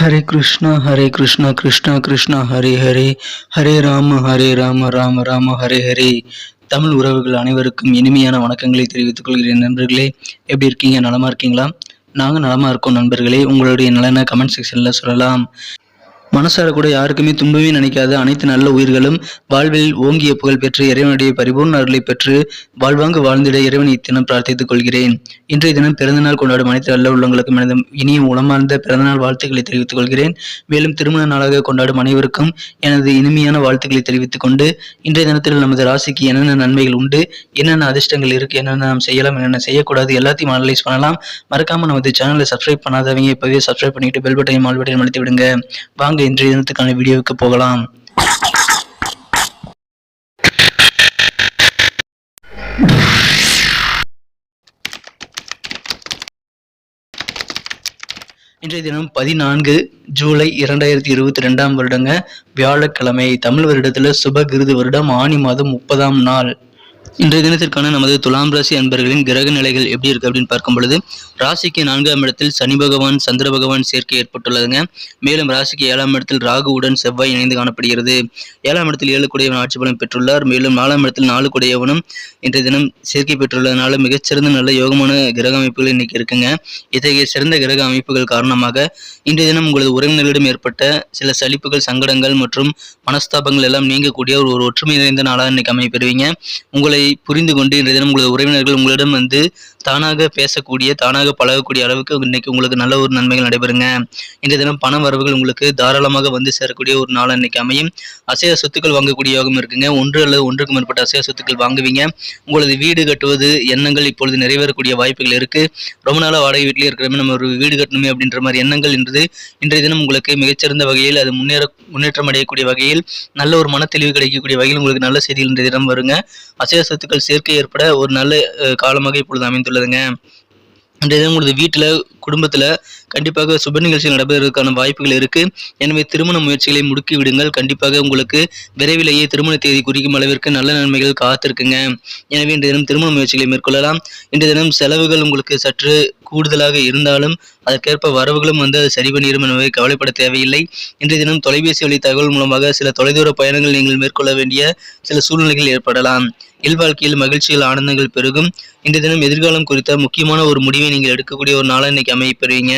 ஹரே கிருஷ்ணா ஹரே கிருஷ்ணா கிருஷ்ணா கிருஷ்ணா ஹரே ஹரே. ஹரே ராம ஹரே ராம ராம ராம ஹரே ஹரே. தமிழ் உறவுகள் அனைவருக்கும் இனிமையான வணக்கங்களை தெரிவித்துக் கொள்கிறேன் நண்பர்களே. எப்படி இருக்கீங்க? நலமா இருக்கீங்களா? நாங்கள் நலமா இருக்கோம் நண்பர்களே. உங்களுடைய நலனை கமெண்ட் செக்ஷனில் சொல்லலாம். மனசார கூட யாருக்குமே துன்பமே நினைக்காத அனைத்து நல்ல உயிர்களும் வாழ்வில் ஓங்கிய புகழ் பெற்று இறைவனுடைய பரிபூர்ண அருளை பெற்று வாழ்வாங்கு வாழ்ந்திட இறைவன் இத்தினம் பிரார்த்தித்துக் கொள்கிறேன். இன்றைய தினம் பிறந்தநாள் கொண்டாடும் அனைத்து நல்ல உள்ளங்களுக்கும் எனது இனிய உளமார்ந்த பிறந்தநாள் வாழ்த்துக்களை தெரிவித்துக் கொள்கிறேன். மேலும் திருமண நாளாக கொண்டாடும் அனைவருக்கும் எனது இனிமையான வாழ்த்துக்களை தெரிவித்துக் கொண்டு இன்றைய தினத்தில் நமது ராசிக்கு என்னென்ன நன்மைகள் உண்டு என்னென்ன அதிர்ஷ்டங்கள் இருக்கு என்னென்ன நாம் செய்யலாம் என்னென்ன செய்யக்கூடாது எல்லாத்தையும் அனலைஸ் பண்ணலாம். மறக்காம நமது சேனலை சப்ஸ்கிரைப் பண்ணாதவங்க இப்பவே சப்ஸ்கிரைப் பண்ணிட்டு பெல் பட்டையும் ஆல் பட்டையும் அழுத்தி விடுங்க. வாங்க இன்றைய தினத்துக்கான வீடியோவுக்கு போகலாம். இன்றைய தினம் பதினான்கு ஜூலை இரண்டாயிரத்தி இருபத்தி ரெண்டாம் வருடங்க வியாழக்கிழமை தமிழ் வருடத்தில் சுபகிருது வருடம் ஆனி மாதம் முப்பதாம் நாள். இன்றைய தினத்திற்கான நமது துலாம் ராசி அன்பர்களின் கிரக நிலைகள் எப்படி இருக்கு அப்படின்னு பார்க்கும் பொழுது ராசிக்கு நான்காம் இடத்தில் சனி பகவான் சந்திர பகவான் சேர்க்கை ஏற்பட்டுள்ளதுங்க. மேலும் ராசிக்கு ஏழாம் இடத்தில் ராகுவுடன் செவ்வாய் இணைந்து காணப்படுகிறது. ஏழாம் இடத்தில் ஏழு குடையவன் ஆட்சி பலம் பெற்றுள்ளார். மேலும் நாலாம் இடத்தில் நாலு குடையவனும் இன்றைய தினம் சேர்க்கை பெற்றுள்ளதுனால மிகச்சிறந்த நல்ல யோகமான கிரக அமைப்புகள் இன்னைக்கு இருக்குங்க. இத்தகைய சிறந்த கிரக அமைப்புகள் காரணமாக இன்றைய தினம் உங்களது உறவினர்களிடம் ஏற்பட்ட சில சலிப்புகள் சங்கடங்கள் மற்றும் மனஸ்தாபங்கள் எல்லாம் நீங்கக்கூடிய ஒரு ஒற்றுமை நிறைந்த நாளாக இன்னைக்கு அமைப்பெறுவீங்க உங்களை புரிந்து கொண்டு இன்றைய தினம் உங்களது உறவினர்கள் உங்களிடம் வந்து தானாக பேசக்கூடிய தானாக பழகக்கூடிய அளவுக்கு இன்னைக்கு உங்களுக்கு நல்ல ஒரு நன்மைகள் நடைபெறுங்க. இன்றைய தினம் பண வரவுகள் உங்களுக்கு தாராளமாக வந்து சேரக்கூடிய ஒரு நாள் இன்னைக்கு அமையும். அசைய சொத்துக்கள் வாங்கக்கூடிய யோகம் இருக்குங்க. ஒன்று அல்லது ஒன்றுக்கு மேற்பட்ட அசைய சொத்துக்கள் வாங்குவீங்க. உங்களது வீடு கட்டுவது எண்ணங்கள் இப்பொழுது நிறைவேறக்கூடிய வாய்ப்புகள் இருக்கு. ரொம்ப நாளாக வாடகை வீட்டிலே இருக்கிறமே நம்ம ஒரு வீடு கட்டணுமே அப்படின்ற மாதிரி எண்ணங்கள் என்றது இன்றைய தினம் உங்களுக்கு மிகச்சிறந்த வகையில் அது முன்னேற முன்னேற்றம் அடையக்கூடிய வகையில் நல்ல ஒரு மன தெளிவு கிடைக்கக்கூடிய வகையில் உங்களுக்கு நல்ல செய்திகள் இன்றைய தினம் வருங்க. அசைய சொத்துக்கள் சேர்க்கை ஏற்பட ஒரு நல்ல காலமாக இப்பொழுது அமைந்துள்ளதுங்க. இன்றைய உங்களது வீட்டில் குடும்பத்தில் கண்டிப்பாக சுப நிகழ்ச்சிகள் நடைபெறுவதற்கான வாய்ப்புகள் இருக்கு. எனவே திருமண முயற்சிகளை முடுக்கி விடுங்கள். கண்டிப்பாக உங்களுக்கு விரைவிலேயே திருமண தேதி குறிக்கும் அளவிற்கு நல்ல நன்மைகள் காத்திருக்குங்க. எனவே இன்றைய தினம் திருமண முயற்சிகளை மேற்கொள்ளலாம். இன்றைய தினம் செலவுகள் உங்களுக்கு சற்று கூடுதலாக இருந்தாலும் அதற்கேற்ப வரவுகளும் வந்து அது சரி பண்ணிடும் எனவே கவலைப்பட தேவையில்லை. இன்றைய தினம் தொலைபேசி வழி தகவல் மூலமாக சில தொலைதூர பயணங்கள் நீங்கள் மேற்கொள்ள வேண்டிய சில சூழ்நிலைகள் ஏற்படலாம். இல்வாழ்க்கையில் மகிழ்ச்சிகள் ஆனந்தங்கள் பெருகும். இன்றைய தினம் எதிர்காலம் குறித்த முக்கியமான ஒரு முடிவை நீங்கள் எடுக்கக்கூடிய ஒரு நாளாக இன்னைக்கு அமைப்பெறுவீங்க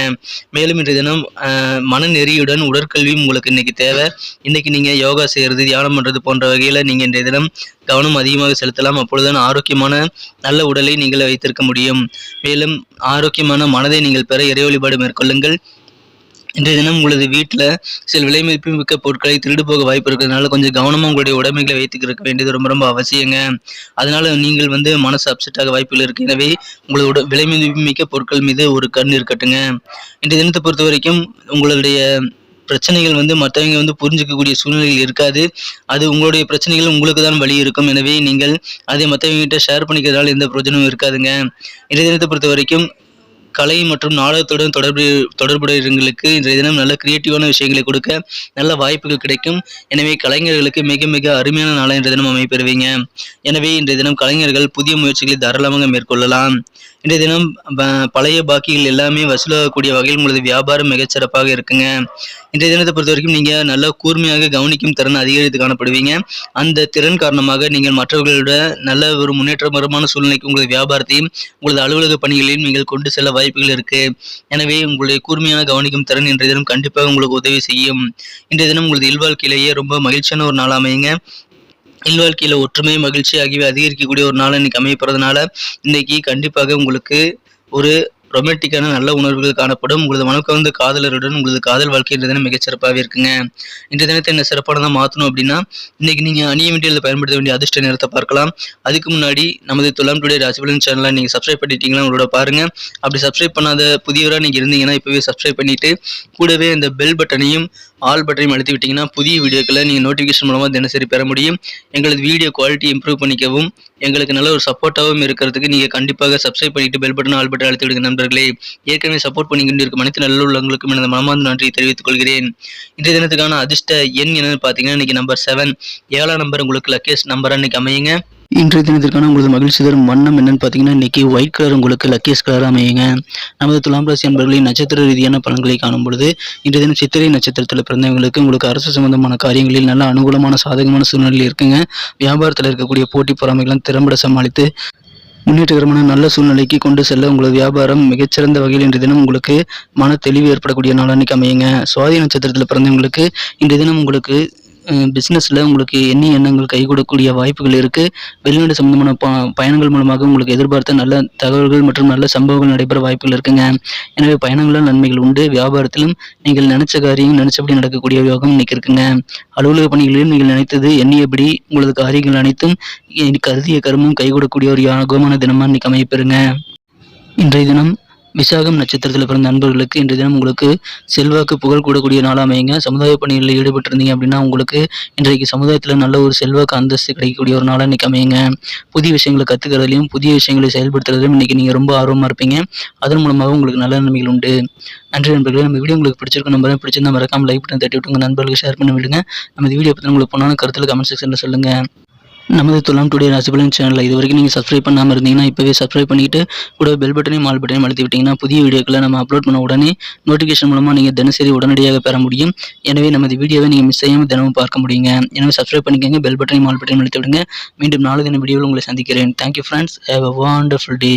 மேலும் இன்றைய தினம் ஆஹ், மனநெறியுடன் உடற்கல்வியும் உங்களுக்கு இன்னைக்கு தேவை. இன்னைக்கு நீங்க யோகா செய்கிறது தியானம் பண்றது போன்ற வகையில நீங்க இன்றைய தினம் கவனம் அதிகமாக செலுத்தலாம். அப்பொழுதுதான் ஆரோக்கியமான நல்ல உடலை நீங்கள் வைத்திருக்க முடியும். மேலும் ஆரோக்கியமான மனதை நீங்கள் பெற இறை வழிபாடு மேற்கொள்ளுங்கள். இன்றைய தினம் உங்களது வீட்டில் சில விலை மதிப்பு மிக்க பொருட்களை திருடு போக வாய்ப்பு இருக்கிறதுனால கொஞ்சம் கவனமாக உங்களுடைய உடைமைகளை வைத்துக்க இருக்க வேண்டியது ரொம்ப ரொம்ப அவசியங்க. அதனால நீங்கள் வந்து மனசு அப்செட் ஆக வாய்ப்புகள் இருக்கு. எனவே உங்களது உட விலை மதிப்பு மிக்க பொருட்கள் மீது ஒரு கண் இருக்கட்டுங்க. இன்றைய தினத்தை பொறுத்த வரைக்கும் உங்களுடைய பிரச்சனைகள் வந்து மற்றவங்க வந்து புரிஞ்சுக்கக்கூடிய சூழ்நிலைகள் இருக்காது. அது உங்களுடைய பிரச்சனைகள் உங்களுக்கு தான் வழி இருக்கும். எனவே நீங்கள் அதை மற்றவங்க கிட்ட ஷேர் பண்ணிக்கிறதால எந்த பிரயோஜனமும் இருக்காதுங்க. இன்றைய தினத்தை பொறுத்த வரைக்கும் கலை மற்றும் நாடகத்துடன் தொடர்பு தொடர்புடையவர்களுக்கு இன்றைய தினம் நல்ல கிரியேட்டிவான விஷயங்களை கொடுக்க நல்ல வாய்ப்புகள் கிடைக்கும். எனவே கலைஞர்களுக்கு மிக மிக அருமையான நாளாக இன்றைய தினம் அமைப்பெறுவீங்க எனவே இன்றைய தினம் கலைஞர்கள் புதிய முயற்சிகளை தாராளமாக மேற்கொள்ளலாம். இன்றைய தினம் ப- பழைய பாக்கிகள் எல்லாமே வசூலாகக்கூடிய வகையில் உங்களது வியாபாரம் மிகச்சிறப்பாக இருக்குங்க. இன்றைய தினத்தை பொறுத்த வரைக்கும் நீங்கள் நல்ல கூர்மையாக கவனிக்கும் திறன் அதிகரித்து காணப்படுவீங்க. அந்த திறன் காரணமாக நீங்கள் மற்றவர்களோட நல்ல ஒரு முன்னேற்றமரமான சூழ்நிலைக்கு உங்களது வியாபாரத்தையும் உங்களது அலுவலக பணிகளையும் நீங்கள் கொண்டு செல்ல வாய்ப்புகள் இருக்கு. எனவே உங்களுடைய கூர்மையான கவனிக்கும் திறன் இன்றைய தினம் கண்டிப்பாக உங்களுக்கு உதவி செய்யும். இன்றைய தினம் உங்களது இல்வாழ்க்கையிலேயே ரொம்ப மகிழ்ச்சியான ஒரு நாள் அமையுங்க. இல்வாழ்க்கையில் ஒற்றுமை மகிழ்ச்சி ஆகியவை அதிகரிக்கக்கூடிய ஒரு நாள் இன்னைக்கு அமையப்படுறதுனால இன்னைக்கு கண்டிப்பாக உங்களுக்கு ஒரு ரொமான்டிக்கான நல்ல உணர்வுகள் காணப்படும். உங்களது மனக்கவர்ந்த காதலருடன் உங்களது காதல் வாழ்க்கை இன்றைய தினம் மிகச்சிறப்பாகவே இருக்குங்க. இன்றைய தினத்தை என்ன சிறப்பானதாக மாற்றணும் அப்படின்னா இன்னைக்கு நீங்க அணிய வேண்டியதில் பயன்படுத்த வேண்டிய அதிர்ஷ்ட நேரத்தை பார்க்கலாம். அதுக்கு முன்னாடி நமது துலாம் டுடே ராசிபலன் சேனலை நீங்க சப்ஸ்கிரைப் பண்ணிட்டீங்களா உங்களோட பாருங்க. அப்படி சப்ஸ்கிரைப் பண்ணாத புதியவராக நீங்க இருந்தீங்கன்னா இப்பவே சப்ஸ்கிரைப் பண்ணிட்டு கூடவே இந்த பெல் பட்டனையும் ஆல் பட்டனையும் அழுத்தி விட்டிங்கன்னா புதிய வீடியோக்களை நீங்கள் நோட்டிஃபிகேஷன் மூலமாக தினசரி பெற முடியும். எங்களது வீடியோ குவாலிட்டி இம்ப்ரூவ் பண்ணிக்கவும் எங்களுக்கு நல்ல ஒரு சப்போர்ட்டாகவும் இருக்கிறதுக்கு நீங்கள் கண்டிப்பாக சப்ஸ்கிரைப் பண்ணிட்டு பெல் பட்டன் ஆல் பட்டன் அழுத்தி விடுங்க நண்பர்களே. ஏற்கனவே சப்போர்ட் பண்ணிக்கிட்டு இருக்கும் அனைத்து நல்ல உள்ளவங்களுக்கும் எனது மனமார்ந்த நன்றியை தெரிவித்துக் கொள்கிறேன். இன்றைய தினத்துக்கான அதிர்ஷ்ட எண் என்னன்னு பார்த்தீங்கன்னா இன்னைக்கு நம்பர் செவன் ஏழாம் நம்பர் உங்களுக்கு லக்கேஸ்ட் நம்பராக இன்னைக்கு அமையுங்க. இன்றைய தினத்திற்கான உங்களது மகிழ்ச்சி தரும் வண்ணம் என்னன்னு பார்த்தீங்கன்னா இன்னைக்கு ஒயிட் கலர் உங்களுக்கு லக்கியஸ் கலர் அமையுங்க. நமது துலாம் ராசி அன்பர்களின் நட்சத்திர ரீதியான பலன்களை காணும் பொழுது இன்றைய தினம் சித்திரை நட்சத்திரத்தில் பிறந்தவங்களுக்கு உங்களுக்கு அரசு சம்பந்தமான காரியங்களில் நல்ல அனுகூலமான சாதகமான சூழ்நிலை இருக்குங்க. வியாபாரத்தில் இருக்கக்கூடிய போட்டி பொறாமைகளும் திறம்பட சமாளித்து முன்னேற்றகரமான நல்ல சூழ்நிலைக்கு கொண்டு செல்ல உங்களது வியாபாரம் மிகச்சிறந்த வகையில் இன்றைய தினம் உங்களுக்கு மன தெளிவு ஏற்படக்கூடிய நாள் அமையுங்க. சுவாதி நட்சத்திரத்தில் பிறந்தவங்களுக்கு இன்றைய தினம் உங்களுக்கு பிஸ்னஸில் உங்களுக்கு எண்ணி எண்ணங்கள் கை கொடுக்கக்கூடிய வாய்ப்புகள் இருக்குது வெளிநாடு சம்பந்தமான ப பயணங்கள் மூலமாக உங்களுக்கு எதிர்பார்த்த நல்ல தகவல்கள் மற்றும் நல்ல சம்பவங்கள் நடைபெற வாய்ப்புகள் இருக்குங்க. எனவே பயணங்களால் நன்மைகள் உண்டு. வியாபாரத்திலும் நீங்கள் நினைச்ச காரியம் நினைச்சபடி நடக்கக்கூடிய யோகம் இன்னைக்கு இருக்குங்க. அலுவலக பணிகளிலும் நீங்கள் நினைத்தது எண்ணியபடி உங்களது காரியங்கள் அனைத்தும் கருதிய கருமும் கைகூடக்கூடிய ஒரு யோகமான தினமாக இன்னைக்கு அமையப்பெறுங்க இன்றைய தினம் விசாகம் நட்சத்திரத்தில் பிறந்த நண்பர்களுக்கு இன்றைய தினம் உங்களுக்கு செல்வாக்கு புகழ் கூடக்கூடிய நாளாக அமையுங்க. சமுதாய பணிகளில் ஈடுபட்டிருந்தீங்க அப்படின்னா உங்களுக்கு இன்றைக்கு சமுதாயத்தில் நல்ல ஒரு செல்வாக்கு அந்தஸ்து கிடைக்கக்கூடிய ஒரு நாளாக இன்றைக்கி அமையுங்க. புதிய விஷயங்களை கற்றுக்கிறதுலையும் புதிய விஷயங்களை செயல்படுத்துறதுலையும் இன்றைக்கி நீங்கள் ரொம்ப ஆர்வமாக இருப்பீங்க. அதன் மூலமாக உங்களுக்கு நல்ல நன்மைகள் உண்டு. நன்றி நண்பர்களே நம்ம வீடியோ உங்களுக்கு பிடிச்சிருக்கும் நம்பரை பிடிச்சிருந்தா மறக்காமல் லைக் பண்ணி தட்டி விட்டு உங்கள் நண்பர்களுக்கு ஷேர் பண்ணி விடுங்க. நம்ம இந்த வீடியோ பற்றி உங்களுக்கு போனாலும் கருத்தில் கமெண்ட் செக்ஷனில் சொல்லுங்கள் நமது துலாம் டுடே ராசிபலன் சேனலில் இது வரைக்கும் நீங்கள் சப்ஸ்கிரைப் பண்ணாமல் இருந்தீங்கன்னா இப்போவே சப்ஸ்கிரைப் பண்ணிவிட்டு கூட பெல் பட்டனையும் மால் பட்டனையும் அழுத்தி விட்டிங்கன்னா புதிய வீடியோக்களை நம்ம அப்லோட் பண்ண உடனே நோட்டிஃபிகேஷன் மூலமாக நீங்கள் தினசரி உடனடியாக பெற முடியும். எனவே நமது வீடியோவை நீங்கள் மிஸ் செய்யாமல் தினமும் பார்க்க முடியுங்க. எனவே சப்ஸ்கிரைப் பண்ணிக்கோங்க பெல் பட்டனையும் மால் பட்டனையும் அழுத்தி விடுங்க. மீண்டும் நாலு தின வீடியோவில் உங்களை சந்திக்கிறேன். Thank you friends have a wonderful day